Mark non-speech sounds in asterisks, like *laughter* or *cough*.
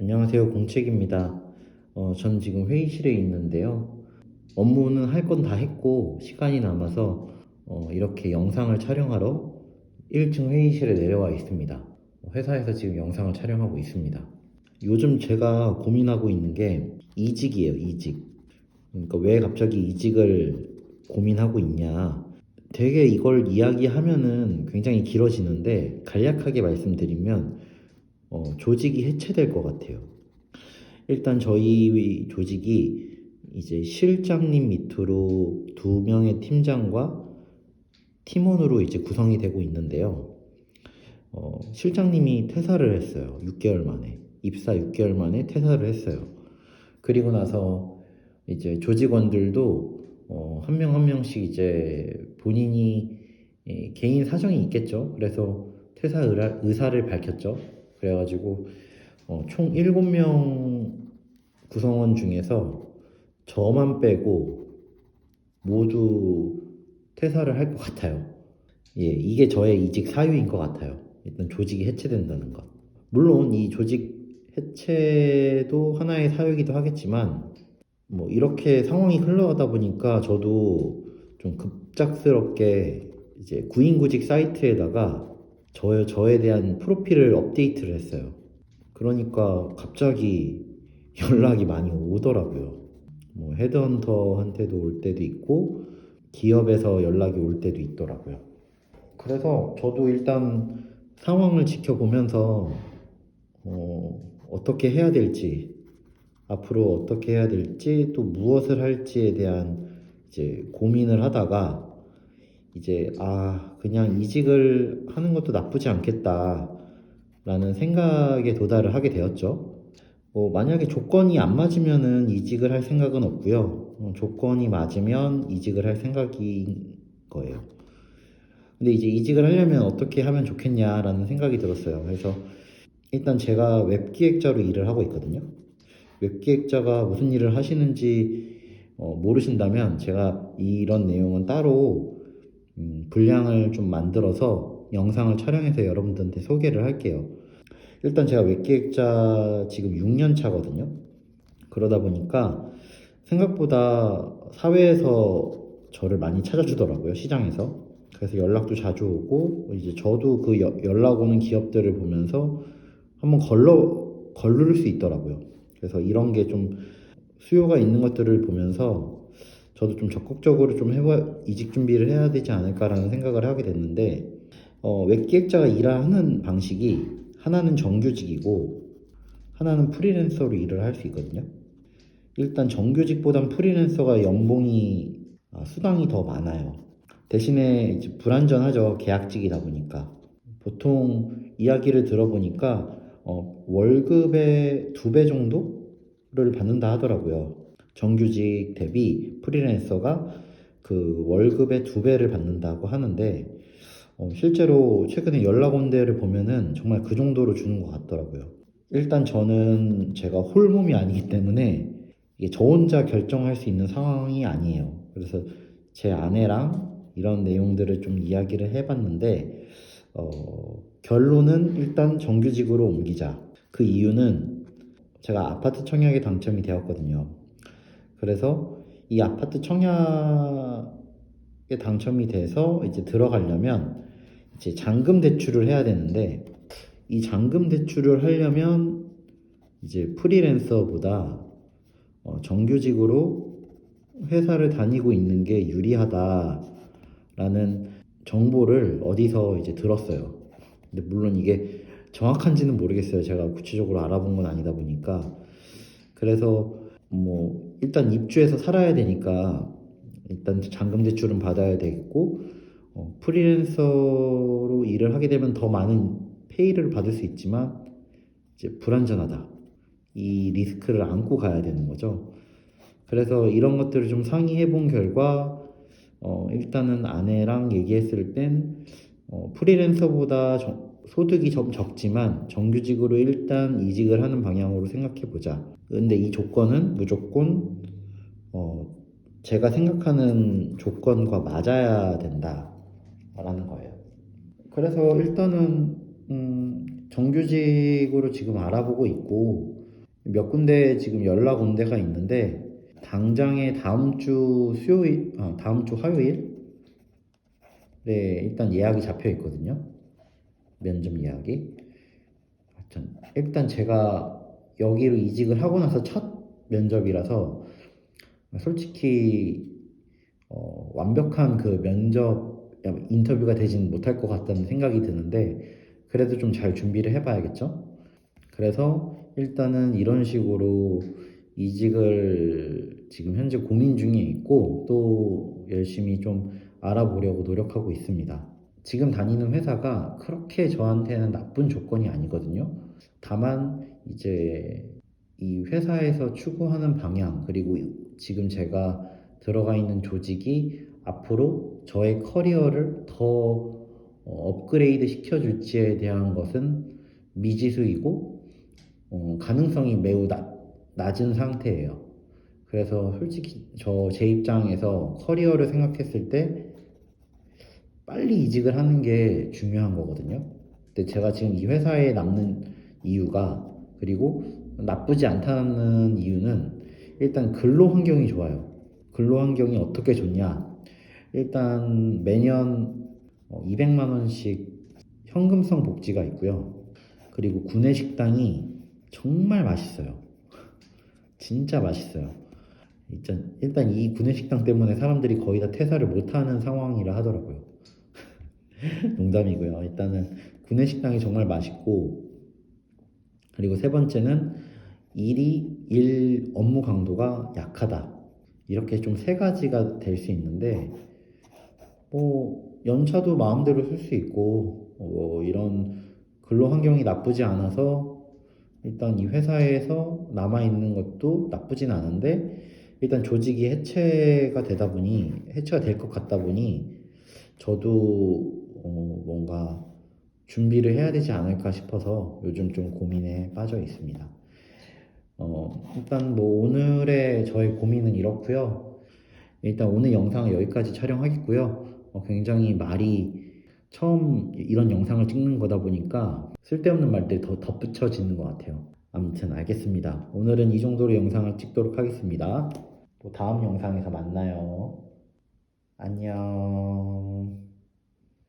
안녕하세요. 공책입니다. 어, 전 지금 회의실에 있는데요. 업무는 할 건 다 했고, 시간이 남아서 어, 이렇게 영상을 촬영하러 1층 회의실에 내려와 있습니다. 회사에서 지금 영상을 촬영하고 있습니다. 요즘 제가 고민하고 있는 게 이직이에요, 이직. 그러니까 왜 갑자기 이직을 고민하고 있냐. 되게 이걸 이야기하면은 굉장히 길어지는데, 간략하게 말씀드리면, 어, 조직이 해체될 것 같아요. 일단 저희 조직이 이제 실장님 밑으로 두 명의 팀장과 팀원으로 이제 구성이 되고 있는데요. 어, 실장님이 퇴사를 했어요. 6개월 만에. 입사 6개월 만에 퇴사를 했어요. 그리고 나서 이제 조직원들도 어, 한 명 한 명씩 이제 본인이 예, 개인 사정이 있겠죠. 그래서 퇴사 의사를 밝혔죠. 그래가지고 어, 총 7명 구성원 중에서 저만 빼고 모두 퇴사를 할 것 같아요. 예, 이게 저의 이직 사유인 것 같아요. 일단 조직이 해체된다는 것. 물론 이 조직 해체도 하나의 사유이기도 하겠지만 뭐 이렇게 상황이 흘러가다 보니까 저도 좀 급작스럽게 이제 구인구직 사이트에다가 저, 저에 대한 프로필을 업데이트를 했어요. 그러니까 갑자기 *laughs* 연락이 많이 오더라고요. 뭐 헤드헌터한테도 올 때도 있고 기업에서 연락이 올 때도 있더라고요. 그래서 저도 일단 상황을 지켜보면서 어, 어떻게 해야 될지 앞으로 어떻게 해야 될지 또 무엇을 할지에 대한 이제 고민을 하다가 이제 아 그냥 이직을 하는 것도 나쁘지 않겠다라는 생각에 도달을 하게 되었죠. 뭐 만약에 조건이 안 맞으면은 이직을 할 생각은 없고요. 어, 조건이 맞으면 이직을 할 생각인 거예요. 근데 이제 이직을 하려면 어떻게 하면 좋겠냐라는 생각이 들었어요. 그래서 일단 제가 웹 기획자로 일을 하고 있거든요. 웹 기획자가 무슨 일을 하시는지 어, 모르신다면 제가 이런 내용은 따로 음, 분량을 좀 만들어서 영상을 촬영해서 여러분들한테 소개를 할게요. 일단 제가 웹기획자 지금 6년 차거든요. 그러다 보니까 생각보다 사회에서 저를 많이 찾아주더라고요. 시장에서. 그래서 연락도 자주 오고 이제 저도 그 여- 연락 오는 기업들을 보면서 한번 걸러 걸를 수 있더라고요. 그래서 이런 게 좀 수요가 있는 것들을 보면서 저도 좀 적극적으로 좀 해봐 이직 준비를 해야 되지 않을까라는 생각을 하게 됐는데 어, 웹기획자가 일하는 방식이 하나는 정규직이고 하나는 프리랜서로 일을 할 수 있거든요. 일단 정규직보단 프리랜서가 연봉이 아, 수당이 더 많아요. 대신에 불안전하죠. 계약직이다 보니까. 보통 이야기를 들어보니까 어, 월급의 두 배 정도를 받는다 하더라고요. 정규직 대비 프리랜서가 그 월급의 두 배를 받는다고 하는데 어, 실제로 최근에 연락 온 데를 보면은 정말 그 정도로 주는 것 같더라고요. 일단 저는 제가 홀몸이 아니기 때문에 저 혼자 결정할 수 있는 상황이 아니에요. 그래서 제 아내랑 이런 내용들을 좀 이야기를 해봤는데 어, 결론은 일단 정규직으로 옮기자. 그 이유는 제가 아파트 청약에 당첨이 되었거든요. 그래서 이 아파트 청약에 당첨이 돼서 이제 들어가려면 이제 잔금 대출을 해야 되는데 이 잔금 대출을 하려면 이제 프리랜서보다 어, 정규직으로 회사를 다니고 있는 게 유리하다라는 정보를 어디서 이제 들었어요. 근데 물론 이게 정확한지는 모르겠어요. 제가 구체적으로 알아본 건 아니다 보니까. 그래서 뭐 일단 입주해서 살아야 되니까 일단 잔금 대출은 받아야 되겠고 어, 프리랜서로 일을 하게 되면 더 많은 페이를 받을 수 있지만 이제 불안전하다. 이 리스크를 안고 가야 되는 거죠. 그래서 이런 것들을 좀 상의해 본 결과 어, 일단은 아내랑 얘기했을 땐 어, 프리랜서보다 정- 소득이 좀 적지만 정규직으로 일단 이직을 하는 방향으로 생각해 보자. 근데 이 조건은 무조건 어, 제가 생각하는 조건과 맞아야 된다라는 거예요. 그래서 일단은 음, 정규직으로 지금 알아보고 있고 몇 군데 지금 연락 온 데가 있는데 당장에 다음 주 수요일, 아, 다음 주 화요일 네, 일단 예약이 잡혀 있거든요. 면접 예약이. 하여튼 일단 제가 여기로 이직을 하고 나서 첫 면접이라서 솔직히 어, 완벽한 그 면접 인터뷰가 되지는 못할 것 같다는 생각이 드는데 그래도 좀 잘 준비를 해봐야겠죠? 그래서 일단은 이런 식으로 이직을 지금 현재 고민 중에 있고 또 열심히 좀 알아보려고 노력하고 있습니다. 지금 다니는 회사가 그렇게 저한테는 나쁜 조건이 아니거든요. 다만 이제 이 회사에서 추구하는 방향 그리고 지금 제가 들어가 있는 조직이 앞으로 저의 커리어를 더 어, 업그레이드 시켜줄지에 대한 것은 미지수이고 어, 가능성이 매우 낮, 낮은 상태예요. 그래서 솔직히 저 제 입장에서 커리어를 생각했을 때 빨리 이직을 하는 게 중요한 거거든요. 근데 제가 지금 이 회사에 남는 이유가 그리고 나쁘지 않다는 이유는 일단 근로 환경이 좋아요. 근로 환경이 어떻게 좋냐? 일단 매년 200만 원씩 현금성 복지가 있고요. 그리고 구내 식당이 정말 맛있어요. *laughs* 진짜 맛있어요. 일단, 일단 이 구내식당 때문에 사람들이 거의 다 퇴사를 못하는 상황이라 하더라고요. 농담이고요. 일단은 구내식당이 정말 맛있고, 그리고 세 번째는 일이 일 업무 강도가 약하다. 이렇게 좀 세 가지가 될 수 있는데, 뭐, 연차도 마음대로 쓸 수 있고, 뭐, 이런 근로 환경이 나쁘지 않아서 일단 이 회사에서 남아 있는 것도 나쁘진 않은데 일단 조직이 해체가 되다 보니 해체가 될 것 같다 보니 저도 어, 뭔가 준비를 해야 되지 않을까 싶어서 요즘 좀 고민에 빠져 있습니다. 어, 일단 뭐 오늘의 저의 고민은 이렇고요. 일단 오늘 영상은 여기까지 촬영하겠고요. 어, 굉장히 말이 처음 이런 영상을 찍는 거다 보니까 쓸데없는 말들이 더 덧붙여지는 것 같아요. 아무튼 알겠습니다. 오늘은 이 정도로 영상을 찍도록 하겠습니다. 또 다음 영상에서 만나요. 안녕.